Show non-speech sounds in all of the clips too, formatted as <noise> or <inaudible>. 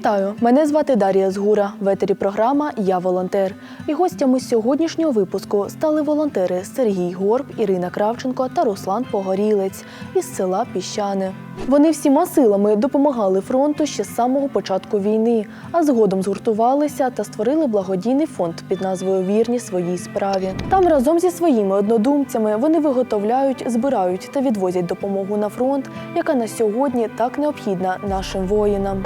Вітаю! Мене звати Дар'я Згура. В етері програма Я волонтер. І гостями сьогоднішнього випуску стали волонтери Сергій Горб, Ірина Кравченко та Руслан Погорілець із села Піщани. Вони всіма силами допомагали фронту ще з самого початку війни, а згодом згуртувалися та створили благодійний фонд під назвою Вірні своїй справі. Там разом зі своїми однодумцями вони виготовляють, збирають та відвозять допомогу на фронт, яка на сьогодні так необхідна нашим воїнам.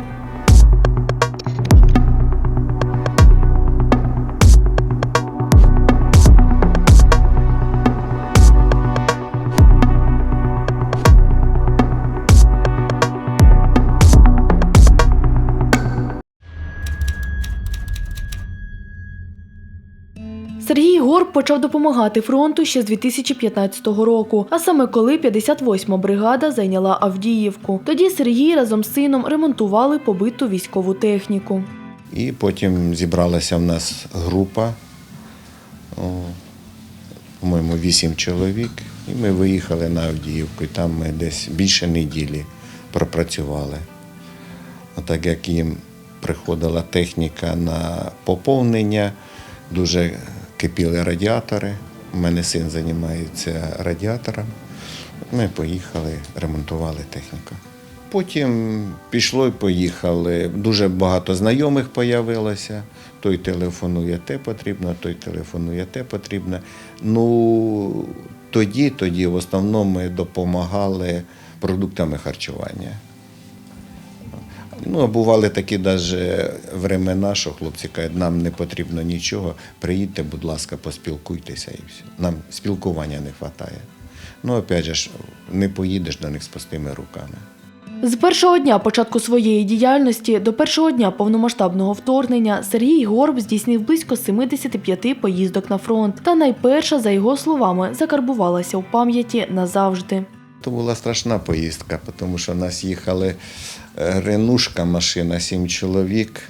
Сергій Горб почав допомагати фронту ще з 2015 року, а саме коли 58-ма бригада зайняла Авдіївку. Тоді Сергій разом з сином ремонтували побиту військову техніку. І потім зібралася в нас група, по-моєму, вісім чоловік, і ми виїхали на Авдіївку. І там ми десь більше неділі пропрацювали. Отак як їм приходила техніка на поповнення, дуже кипіли радіатори. У мене син займається радіатором. Ми поїхали, ремонтували техніку. Потім пішло і поїхали. Дуже багато знайомих появилося. Той телефонує, те потрібно, той телефонує, те потрібно. Ну, тоді, тоді в основному ми допомагали продуктами харчування. Ну, бували такі даже времена, що хлопці кажуть, нам не потрібно нічого, приїдьте, будь ласка, поспілкуйтеся і все. Нам спілкування не вистачає. Ну, опять же, не поїдеш до них з пустими руками. З першого дня початку своєї діяльності до першого дня повномасштабного вторгнення Сергій Горб здійснив близько 75 поїздок на фронт. Та найперша, за його словами, закарбувалася у пам'яті назавжди. То була страшна поїздка, тому що нас їхали е, ренушка машина, сім чоловік.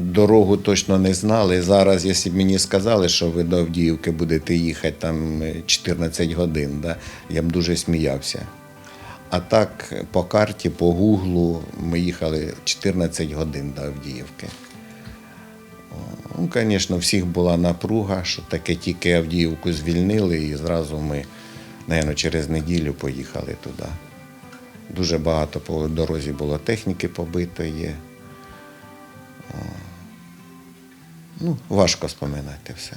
Дорогу точно не знали. Зараз, якщо б мені сказали, що ви до Авдіївки будете їхати там е, 14 годин, да, я б дуже сміявся. А так, по карті, по гуглу ми їхали 14 годин до Авдіївки. Ну, звісно, всіх була напруга, що таке тільки Авдіївку звільнили, і зразу ми, мабуть, через неділю поїхали туди. Дуже багато по дорозі було техніки побитої. Ну, важко споминати все.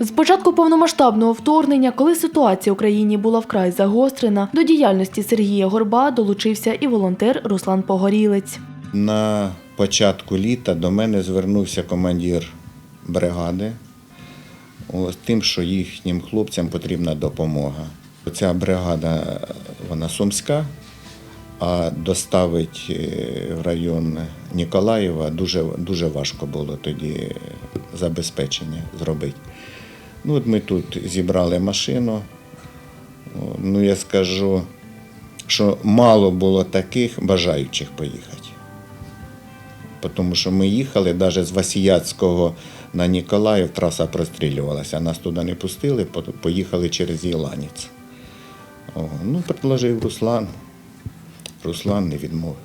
З початку повномасштабного вторгнення, коли ситуація в Україні була вкрай загострена, до діяльності Сергія Горба долучився і волонтер Руслан Погорілець. На початку літа до мене звернувся командир бригади тим, що їхнім хлопцям потрібна допомога. Ця бригада вона сумська, а доставить е, в район Ніколаєва дуже, дуже важко було тоді забезпечення зробити. Ну, от ми тут зібрали машину. Ну, я скажу, що мало було таких бажаючих поїхати. Тому що ми їхали навіть з Васіяцького на Ніколаїв, траса прострілювалася. Нас туди не пустили, поїхали через Єланець. Ну, предложив Руслан. Руслан не відмовив.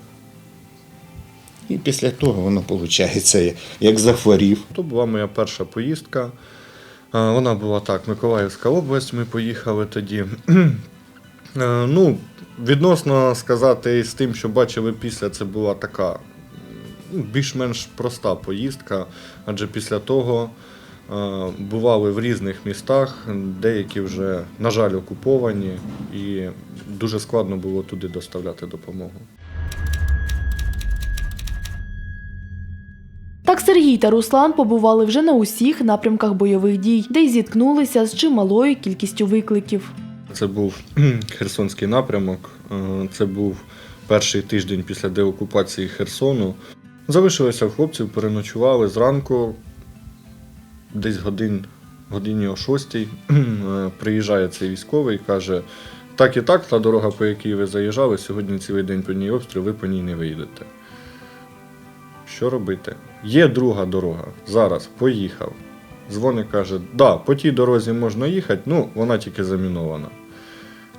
І після того воно виходить, як захворів. То була моя перша поїздка. Вона була так, Миколаївська область, ми поїхали тоді. <clears throat> Е, Ну, відносно сказати з тим, що бачили після, це була така більш-менш проста поїздка, адже після того е, бували в різних містах, деякі вже, на жаль, окуповані, і дуже складно було туди доставляти допомогу. Так Сергій та Руслан побували вже на усіх напрямках бойових дій, де й зіткнулися з чималою кількістю викликів. Це був <clears throat> Херсонський напрямок. е, Це був перший тиждень після деокупації Херсону. Залишилися в хлопців, переночували зранку, десь годин, годині о шостій. <clears throat> е, Приїжджає цей військовий і каже: так і так, та дорога, по якій ви заїжджали, сьогодні цілий день по ній обстріл, ви по ній не виїдете. Що робити? Є друга дорога. Зараз поїхав. Дзвоник каже, да, по тій дорозі можна їхати, ну вона тільки замінована.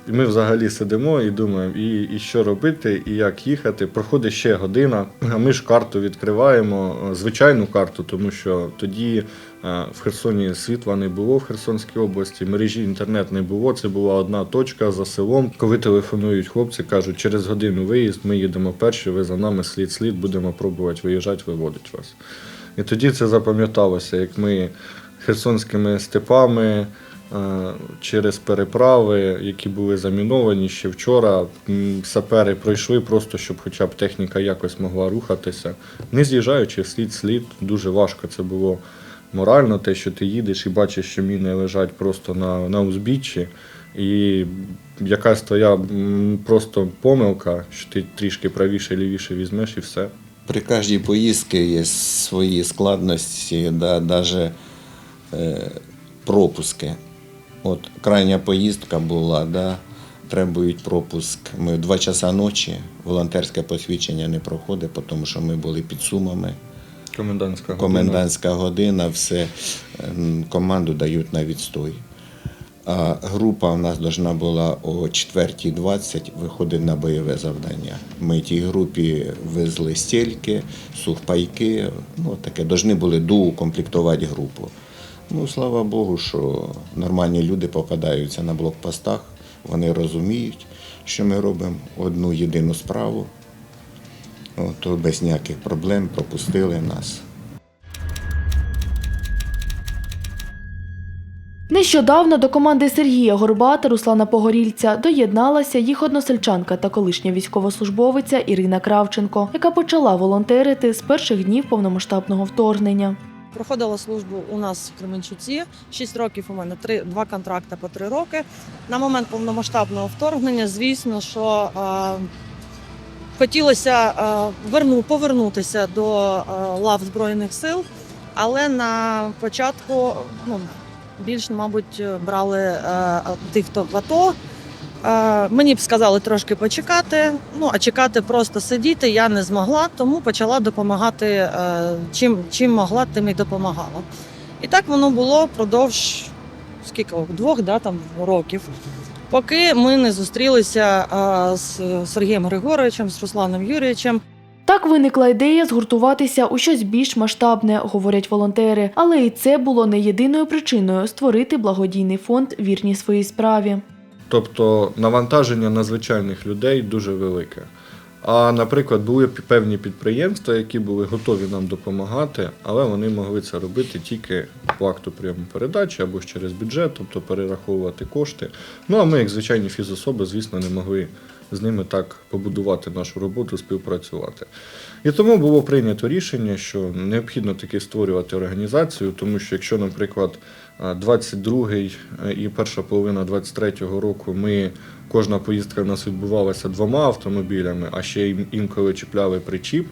І ми взагалі сидимо і думаємо, і, і що робити, і як їхати. Проходить ще година. А ми ж карту відкриваємо, е, звичайну карту, тому що тоді е, в Херсоні світла не було в Херсонській області, мережі інтернет не було. Це була одна точка за селом. Коли телефонують хлопці, кажуть, через годину виїзд, ми їдемо перші, ви за нами слід слід, будемо пробувати виїжджати, виводити вас. І тоді це запам'яталося, як ми херсонськими степами. Е, Через переправи, які були заміновані ще вчора, сапери пройшли просто, щоб хоча б техніка якось могла рухатися. Не з'їжджаючи слід слід, дуже важко це було морально, те, що ти їдеш і бачиш, що міни лежать просто на, на узбіччі, і якась твоя просто помилка, що ти трішки правіше, лівіше візьмеш і все. При кожній поїздці є свої складності, да, навіть е, пропуски. От крайня поїздка була, да, требують пропуск. Ми в 2 часа ночі волонтерське посвідчення не проходить, тому що ми були під сумами. Комендантська година. Комендантська година, все ем, команду дають на відстой. А група в нас должна була о 4.20 виходити на бойове завдання. Ми тій групі везли стільки, сухпайки, ну таке, повинні були доукомплектувати групу. Ну, слава Богу, що нормальні люди попадаються на блокпостах, вони розуміють, що ми робимо одну єдину справу. То без ніяких проблем пропустили нас. Нещодавно до команди Сергія Горба та Руслана Погорільця доєдналася їх односельчанка та колишня військовослужбовиця Ірина Кравченко, яка почала волонтерити з перших днів повномасштабного вторгнення. Проходила службу у нас в Кременчуці. Шість років у мене три два контракти по три роки. На момент повномасштабного вторгнення, звісно, що е, хотілося е, верну, повернутися до е, лав Збройних сил, але на початку ну, більш, мабуть, брали е, тих, хто в АТО. Е, Мені б сказали трошки почекати. Ну а чекати просто сидіти я не змогла, тому почала допомагати е, чим, чим могла, тим і допомагала. І так воно було впродовж скільки двох да, там, років. Поки ми не зустрілися е, з Сергієм Григоровичем, з Русланом Юрійовичем. Так виникла ідея згуртуватися у щось більш масштабне, говорять волонтери. Але і це було не єдиною причиною створити благодійний фонд вірні своїй справі. Тобто навантаження на звичайних людей дуже велике. А, наприклад, були певні підприємства, які були готові нам допомагати, але вони могли це робити тільки по акту прийому передачі або ж через бюджет, тобто перераховувати кошти. Ну а ми, як звичайні фізособи, звісно, не могли з ними так побудувати нашу роботу, співпрацювати. І тому було прийнято рішення, що необхідно таки створювати організацію, тому що якщо, наприклад, 22-й і перша половина 23-го року ми кожна поїздка в нас відбувалася двома автомобілями, а ще інколи чіпляли причіп.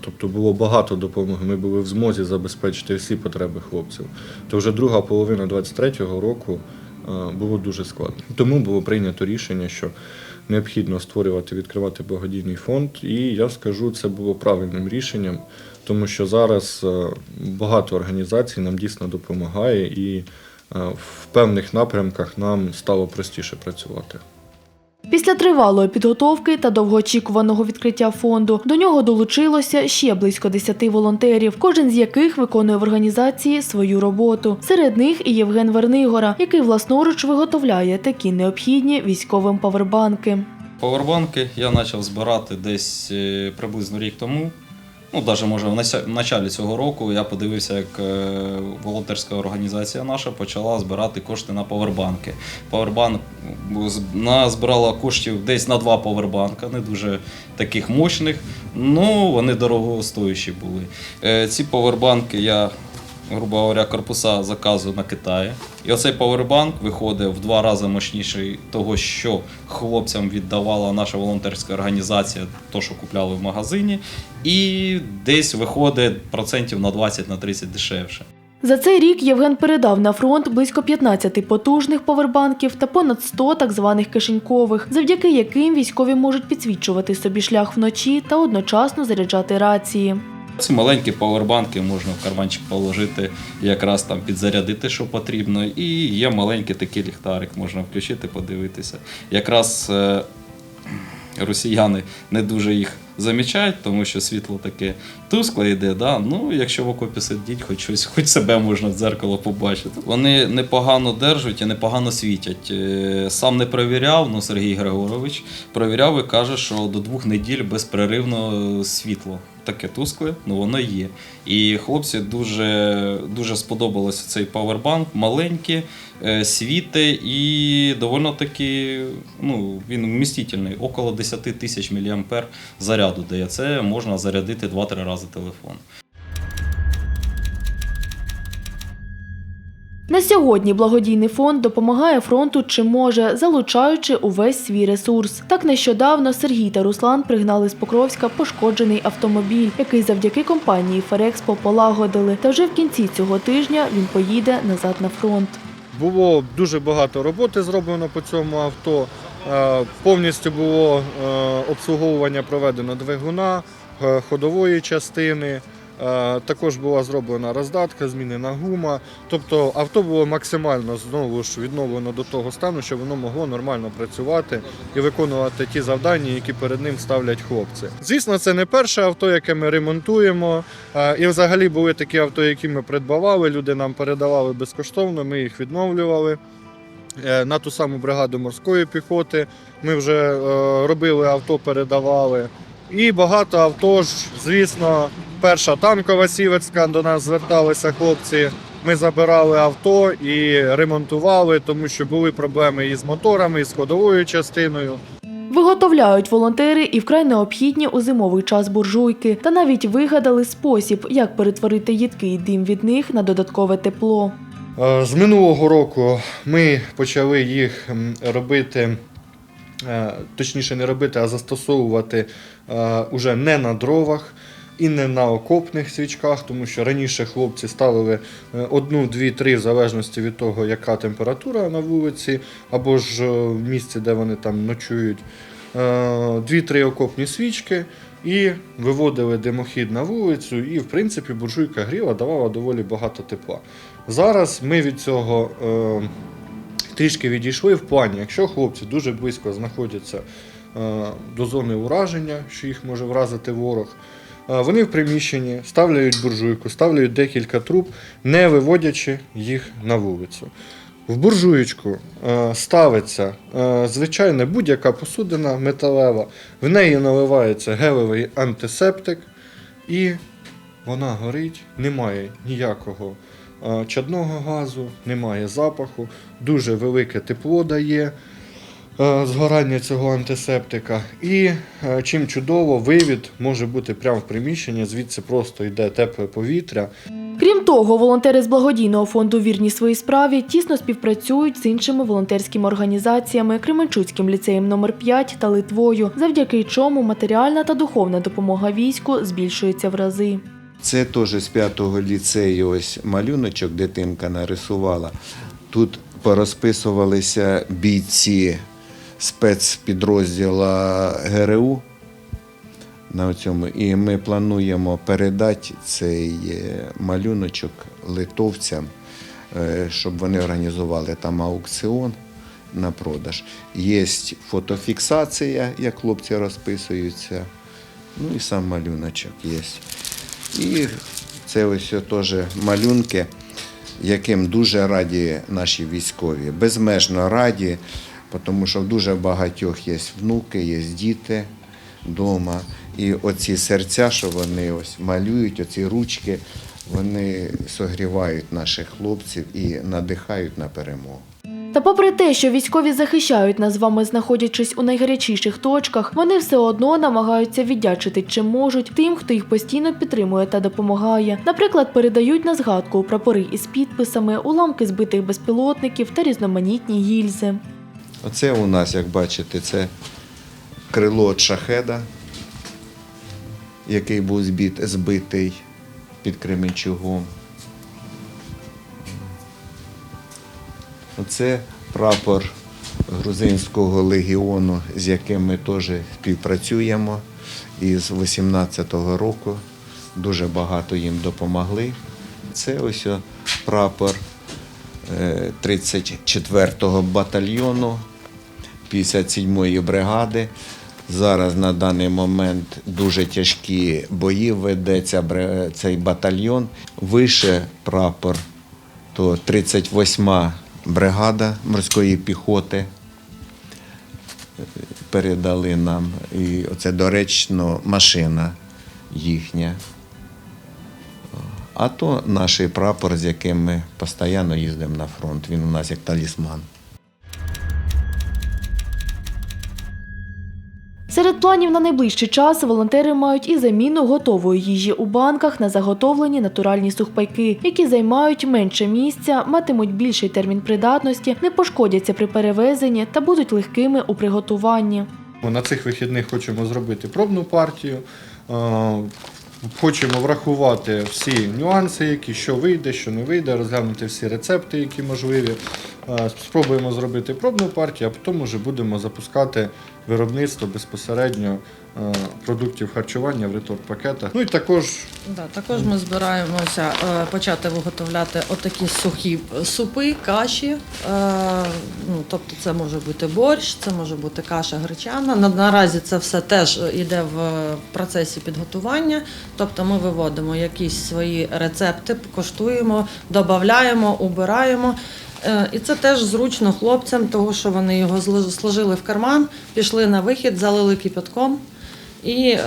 Тобто було багато допомоги. Ми були в змозі забезпечити всі потреби хлопців. То вже друга половина 23-го року було дуже складно. Тому було прийнято рішення, що необхідно створювати, відкривати благодійний фонд. І я скажу, це було правильним рішенням, тому що зараз е, багато організацій нам дійсно допомагає, і е, в певних напрямках нам стало простіше працювати. Після тривалої підготовки та довгоочікуваного відкриття фонду до нього долучилося ще близько 10 волонтерів, кожен з яких виконує в організації свою роботу. Серед них і Євген Вернигора, який власноруч виготовляє такі необхідні військовим павербанки. Павербанки я почав збирати десь е, приблизно рік тому. Ну, навіть може в началі цього року я подивився, як е, волонтерська організація наша почала збирати кошти на павербанки. Павербанк м, з- назбирала коштів десь на два павербанка, не дуже таких мощних. Ну, вони дорогостоящі були. Е, Ці павербанки я, грубо говоря, корпуса заказую на Китаї. І оцей павербанк виходить в два рази мощніший того, що хлопцям віддавала наша волонтерська організація, то, що купляли в магазині, і десь виходить процентів на 20-30 дешевше. За цей рік Євген передав на фронт близько 15 потужних повербанків та понад 100 так званих кишенькових, завдяки яким військові можуть підсвічувати собі шлях вночі та одночасно заряджати рації. Ці маленькі павербанки можна в карманчик положити, якраз там підзарядити, що потрібно. І є маленький такий ліхтарик, можна включити, подивитися. Якраз е, росіяни не дуже їх замічають, тому що світло таке тускле йде. Да? Ну, якщо в окопі сидіть, хоч щось, хоч себе можна в дзеркало побачити. Вони непогано держать і непогано світять. Е, Сам не перевіряв, ну Сергій Григорович провіряв і каже, що до двох неділь безперервно світло. Таке тускле, ну воно є. І хлопці дуже, дуже сподобалося цей павербанк, маленький, е, світи і доволі таки ну, він вмістительний, около 10 тисяч мА заряду дає. Це можна зарядити 2-3 рази телефон. На сьогодні благодійний фонд допомагає фронту чим може, залучаючи увесь свій ресурс. Так нещодавно Сергій та Руслан пригнали з Покровська пошкоджений автомобіль, який завдяки компанії Ферекспо полагодили. Та вже в кінці цього тижня він поїде назад на фронт. Було дуже багато роботи зроблено по цьому авто. Е, Повністю було е, обслуговування проведено двигуна, е, ходової частини. Також була зроблена роздатка, змінена гума. Тобто авто було максимально знову ж відновлено до того стану, щоб воно могло нормально працювати і виконувати ті завдання, які перед ним ставлять хлопці. Звісно, це не перше авто, яке ми ремонтуємо. І взагалі були такі авто, які ми придбавали. Люди нам передавали безкоштовно, ми їх відновлювали. Е, На ту саму бригаду морської піхоти ми вже е, робили авто, передавали. І багато авто ж, звісно, перша танкова сіверська до нас зверталися хлопці. Ми забирали авто і ремонтували, тому що були проблеми і з моторами, і з ходовою частиною. Виготовляють волонтери і вкрай необхідні у зимовий час буржуйки, та навіть вигадали спосіб, як перетворити їдкий дим від них на додаткове тепло. Е, З минулого року ми почали їх робити, е, точніше не робити, а застосовувати е, уже не на дровах і не на окопних свічках, тому що раніше хлопці ставили одну, дві, три, в залежності від того, яка температура на вулиці, або ж в місці, де вони там ночують. Дві-три окопні свічки і виводили димохід на вулицю, і в принципі буржуйка гріла, давала доволі багато тепла. Зараз ми від цього е, трішки відійшли в плані, якщо хлопці дуже близько знаходяться е, до зони ураження, що їх може вразити ворог. е, Вони в приміщенні ставляють буржуйку, ставляють декілька труб, не виводячи їх на вулицю. В буржуєчку е, ставиться е, звичайна будь-яка посудина металева, в неї наливається гелевий антисептик, і вона горить, немає ніякого чадного газу, немає запаху, дуже велике тепло дає е, згорання цього антисептика. І е, чим чудово, вивід може бути прямо в приміщенні, звідси просто йде тепле повітря. Крім того, волонтери з благодійного фонду Вірні своїй справі тісно співпрацюють з іншими волонтерськими організаціями Кременчуцьким ліцеєм номер 5 та Литвою, завдяки чому матеріальна та духовна допомога війську збільшується в рази. Це теж з п'ятого ліцею ось малюночок дитинка нарисувала. Тут порозписувалися бійці спецпідрозділа ГРУ на цьому. І ми плануємо передати цей е, малюночок литовцям, е, щоб вони організували там аукціон на продаж. Є фотофіксація, як хлопці розписуються. Ну і сам малюночок є. І це ось теж малюнки, яким дуже раді наші військові, безмежно раді, тому що в дуже багатьох є внуки, є діти вдома. І оці серця, що вони ось малюють, оці ручки, вони согрівають наших хлопців і надихають на перемогу. Та попри те, що військові захищають нас з вами, знаходячись у найгарячіших точках, вони все одно намагаються віддячити чим можуть тим, хто їх постійно підтримує та допомагає. Наприклад, передають на згадку прапори із підписами, уламки збитих безпілотників та різноманітні гільзи. Оце у нас, як бачите, це крило шахеда, який був збит, збитий під Кременчугом. Оце прапор грузинського легіону, з яким ми теж співпрацюємо. І з 18-го року дуже багато їм допомогли. Це ось прапор е, 34-го батальйону 57-ї бригади. Зараз на даний момент дуже тяжкі бої ведеться цей батальйон. Вище прапор то 38-ма бригада морської піхоти передали нам. І оце доречно машина їхня. А то наш прапор, з яким ми постійно їздимо на фронт. Він у нас як талісман. Серед планів на найближчий час волонтери мають і заміну готової їжі у банках на заготовлені натуральні сухпайки, які займають менше місця, матимуть більший термін придатності, не пошкодяться при перевезенні та будуть легкими у приготуванні. На цих вихідних хочемо зробити пробну партію. е, Хочемо врахувати всі нюанси, які що вийде, що не вийде, розглянути всі рецепти, які можливі. Е, Спробуємо зробити пробну партію, а потім вже будемо запускати виробництво безпосередньо е, продуктів харчування в реторт-пакетах. Ну і також Да, також ми збираємося е, почати виготовляти отакі сухі супи, каші. Е, ну, тобто це може бути борщ, це може бути каша гречана. Наразі це все теж йде в процесі підготування. Тобто ми виводимо якісь свої рецепти, коштуємо, додаємо, убираємо. Е, І це теж зручно хлопцям, тому що вони його сложили в карман, пішли на вихід, залили кипятком і е,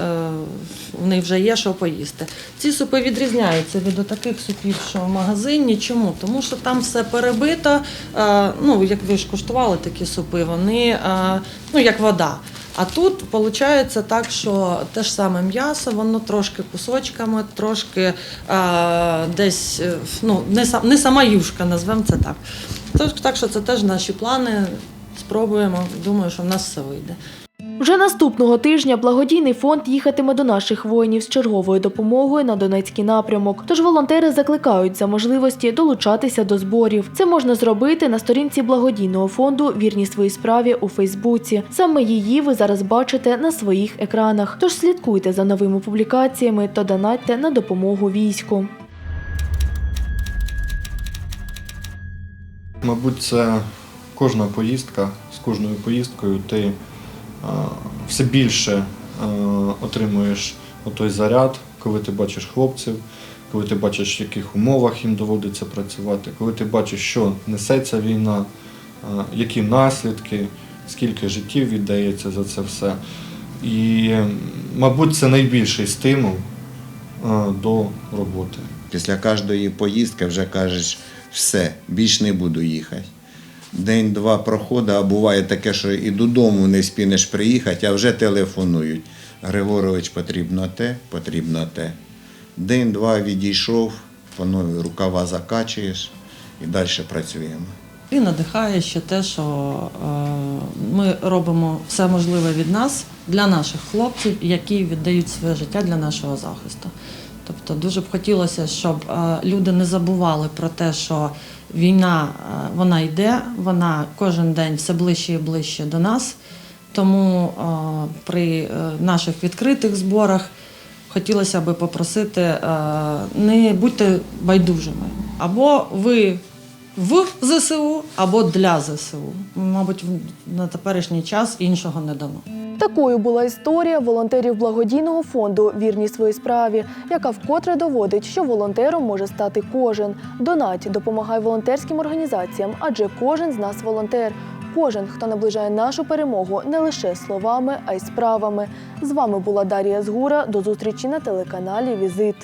в них вже є що поїсти. Ці супи відрізняються від таких супів, що в магазині. Чому? Тому що там все перебито. Е, ну, як ви ж куштували такі супи, вони ну, як вода. А тут виходить так, що те ж саме м'ясо, воно трошки кусочками, трошки е, десь е, ну, не, сам, не сама юшка, назвемо це так. Так що це теж наші плани. Спробуємо. Думаю, що в нас все вийде. Вже наступного тижня благодійний фонд їхатиме до наших воїнів з черговою допомогою на Донецький напрямок. Тож волонтери закликають за можливості долучатися до зборів. Це можна зробити на сторінці благодійного фонду Вірні своїй справі у Фейсбуці. Саме її ви зараз бачите на своїх екранах. Тож слідкуйте за новими публікаціями та донатьте на допомогу війську. Мабуть, це кожна поїздка, з кожною поїздкою ти все більше е, отримуєш той заряд, коли ти бачиш хлопців, коли ти бачиш, в яких умовах їм доводиться працювати, коли ти бачиш, що несеться війна, е, які наслідки, скільки життів віддається за це все. І, е, мабуть, це найбільший стимул е, до роботи. Після кожної поїздки вже кажеш, все, більш не буду їхати. День-два проходить, а буває таке, що і додому не спінеш приїхати, а вже телефонують. Григорович, потрібно те, потрібно те. День-два відійшов, воно рукава закачуєш і далі працюємо. І надихає ще те, що е, ми робимо все можливе від нас для наших хлопців, які віддають своє життя для нашого захисту. Тобто дуже б хотілося, щоб е, люди не забували про те, що війна е, вона йде, вона кожен день все ближче і ближче до нас. Тому е, при е, наших відкритих зборах хотілося би попросити не будьте байдужими. Або ви в ЗСУ, або для ЗСУ. Мабуть, на теперішній час іншого не дано. Такою була історія волонтерів благодійного фонду Вірні своїй справі, яка вкотре доводить, що волонтером може стати кожен. Донать допомагай волонтерським організаціям, адже кожен з нас волонтер. Кожен, хто наближає нашу перемогу не лише словами, а й справами. З вами була Дар'я Згура. До зустрічі на телеканалі Візит.